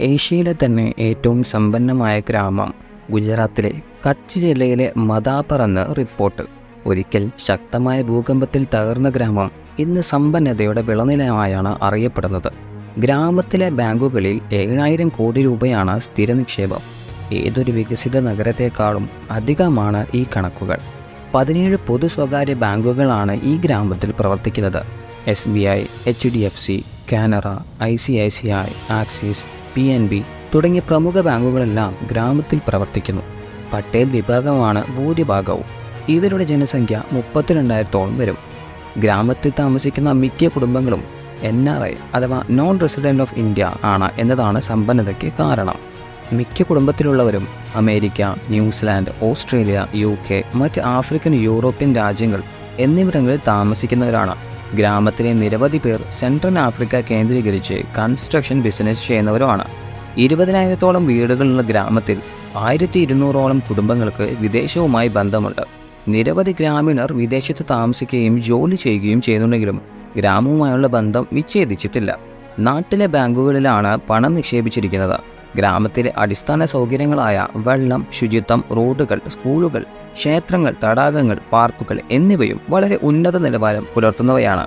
ഏഷ്യയിലെ തന്നെ ഏറ്റവും സമ്പന്നമായ ഗ്രാമം ഗുജറാത്തിലെ കച്ച് ജില്ലയിലെ മദാപ്പർ എന്ന് റിപ്പോർട്ട്. ഒരിക്കൽ ശക്തമായ ഭൂകമ്പത്തിൽ തകർന്ന ഗ്രാമം ഇന്ന് സമ്പന്നതയുടെ വിളനിലമായാണ് അറിയപ്പെടുന്നത്. ഗ്രാമത്തിലെ ബാങ്കുകളിൽ ഏഴായിരം കോടി രൂപയാണ് സ്ഥിര നിക്ഷേപം ഏതൊരു വികസിത നഗരത്തെക്കാളും അധികമാണ് ഈ കണക്കുകൾ. പതിനേഴ് പൊതു സ്വകാര്യ ബാങ്കുകളാണ് ഈ ഗ്രാമത്തിൽ പ്രവർത്തിക്കുന്നത്. S B I H D F C Canara I C I C I Axis P N B തുടങ്ങിയ പ്രമുഖ ബാങ്കുകളെല്ലാം ഗ്രാമത്തിൽ പ്രവർത്തിക്കുന്നു. പട്ടേൽ വിഭാഗമാണ് ഭൂരിഭാഗവും. ഇവരുടെ ജനസംഖ്യ മുപ്പത്തിരണ്ടായിരത്തോളം വരും. ഗ്രാമത്തിൽ താമസിക്കുന്ന മിക്ക കുടുംബങ്ങളും എൻ ആർ ഐ അഥവാ നോൺ റെസിഡന്റ് ഓഫ് ഇന്ത്യ ആണ് എന്നതാണ് സമ്പന്നതയ്ക്ക് കാരണം. മിക്ക കുടുംബത്തിലുള്ളവരും America New Zealand Australia U K മറ്റ് ആഫ്രിക്കൻ യൂറോപ്യൻ രാജ്യങ്ങൾ എന്നിവിടങ്ങളിൽ താമസിക്കുന്നവരാണ്. ഗ്രാമത്തിലെ നിരവധി പേർ സെൻട്രൽ ആഫ്രിക്ക കേന്ദ്രീകരിച്ച് കൺസ്ട്രക്ഷൻ ബിസിനസ് ചെയ്യുന്നവരുമാണ്. ഇരുപതിനായിരത്തോളം വീടുകളുള്ള ഗ്രാമത്തിൽ ആയിരത്തി ഇരുന്നൂറോളം കുടുംബങ്ങൾക്ക് വിദേശവുമായി ബന്ധമുണ്ട്. നിരവധി ഗ്രാമീണർ വിദേശത്ത് താമസിക്കുകയും ജോലി ചെയ്യുകയും ചെയ്യുന്നുണ്ടെങ്കിലും ഗ്രാമവുമായുള്ള ബന്ധം വിച്ഛേദിച്ചിട്ടില്ല. നാട്ടിലെ ബാങ്കുകളിലാണ് പണം നിക്ഷേപിച്ചിരിക്കുന്നത്. ഗ്രാമത്തിലെ അടിസ്ഥാന സൗകര്യങ്ങളായ വെള്ളം ശുചിത്വം റോഡുകൾ സ്കൂളുകൾ ക്ഷേത്രങ്ങൾ തടാകങ്ങൾ പാർക്കുകൾ എന്നിവയും വളരെ ഉന്നത നിലവാരം പുലർത്തുന്നവയാണ്.